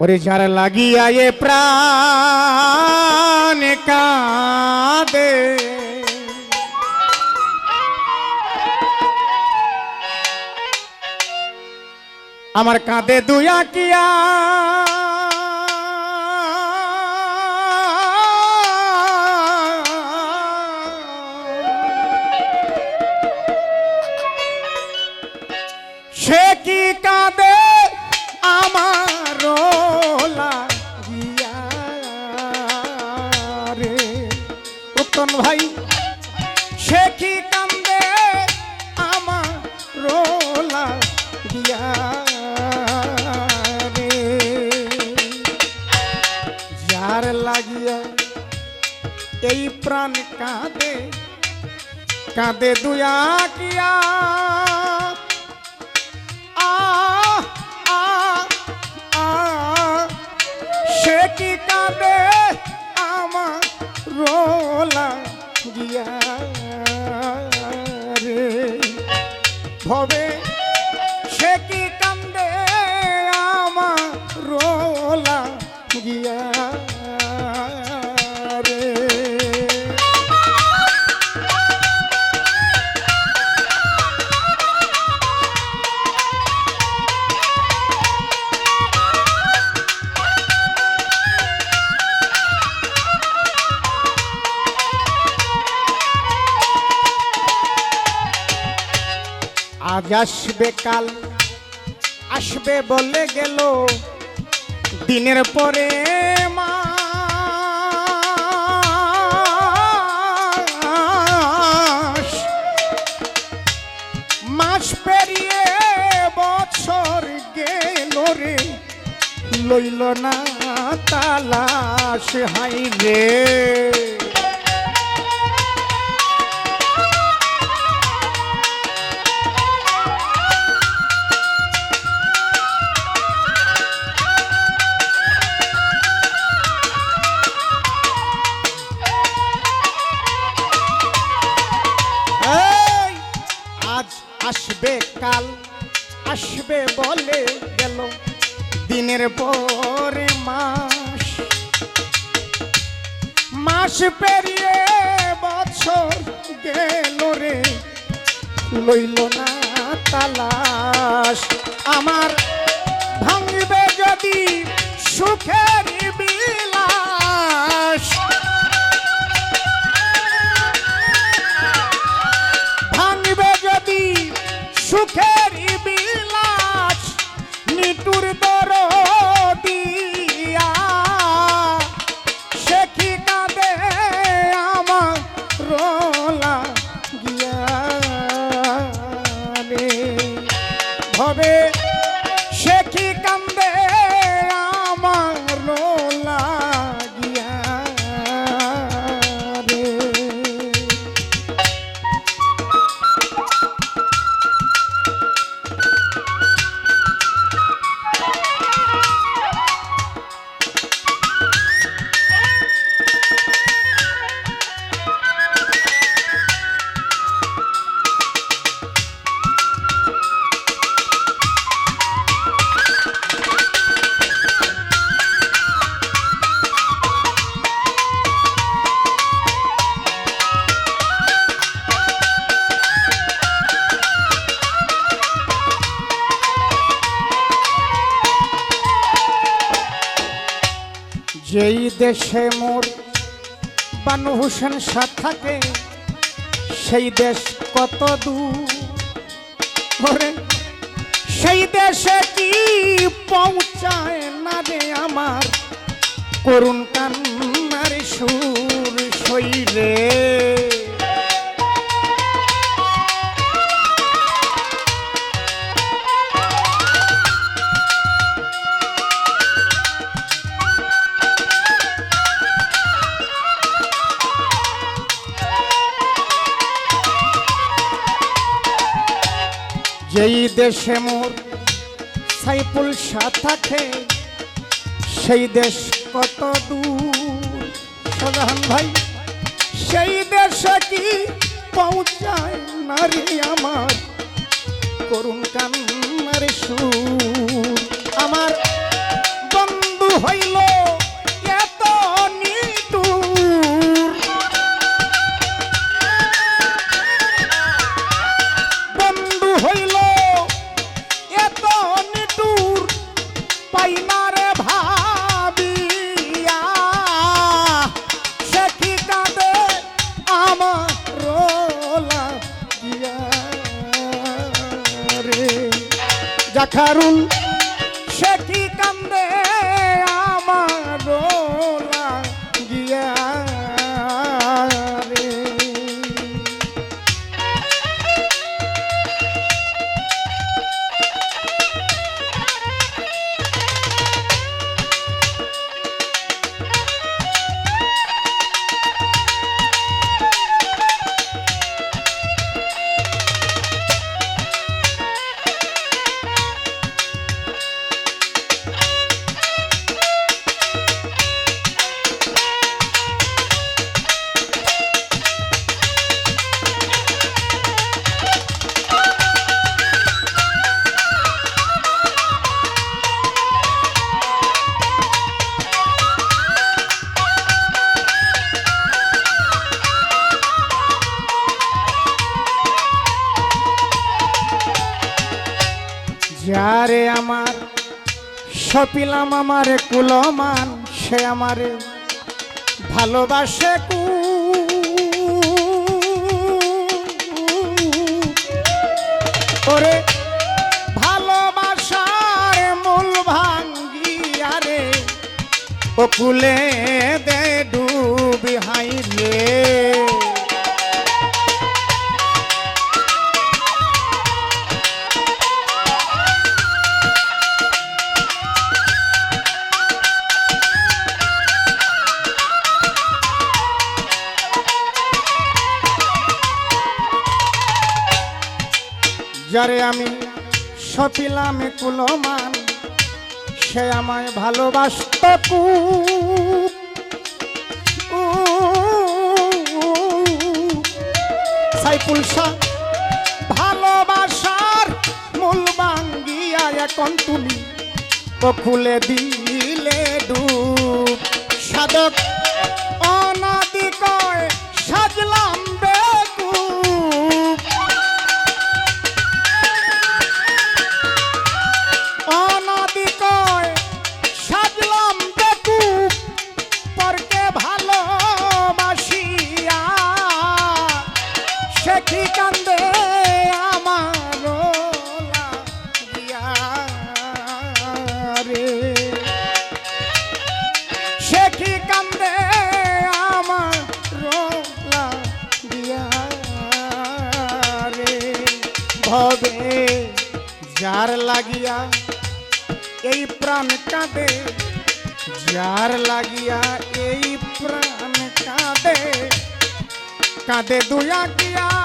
ওরে যার লাগিয়া এ প্রাণ কাঁদে। আমার কাঁদে দুয়া কিয়া উত্তন ভাই, সে কি কান্দে আমার রোলা দিয়া রে? যার লাগিয়া এই প্রাণ কাঁদে কাঁদে দুয়া কিয়া for me. আজ আসবে কাল, আসবে বলে গেল। দিনের পরে মাস মাস পেরিয়ে বছর গেল রে, লইল না তালাশ হাই রে দিনের পরে মাস মাস পেরিয়ে বছর গেল রে। লইল না তালাস আমার ভাঙবে যদি সুখের যেই দেশে মোর বানু হোসেন সাথ থাকে, সেই দেশ কত দূর? সেই দেশে কি পৌঁছায় না রে আমার? করুণ কান্নার যেই দেশে মোর সাইফুল শাহ থাকে সেই দেশ কত দূর? সদাহান ভাই, সেই দেশে কি পৌঁছায় নারী আমার? করুণ কান্নার সুর। আমার বন্ধু হইল জাখারুল সপিলাম আমার কুলমান, সে আমারে ভালোবাসে কু। ওরে ভালোবাসার মূল ভাঙ্গিয়া রে, ও কুলে দে ডুবি হাই রে। যারে আমি সপিলাম কুলমান। সে আমায় ভালোবাসত সাইফুল শাহ, ভালোবাসার মূল বাঙ্গিয়া এখন তুমি ও খুলে দিলে ডুব। সাধক যার লাগিয়া এই প্রাণ কাঁদে যার লাগিয়া এই প্রাণ কাঁদে কাঁদে দুয়া গিয়া আহ আহ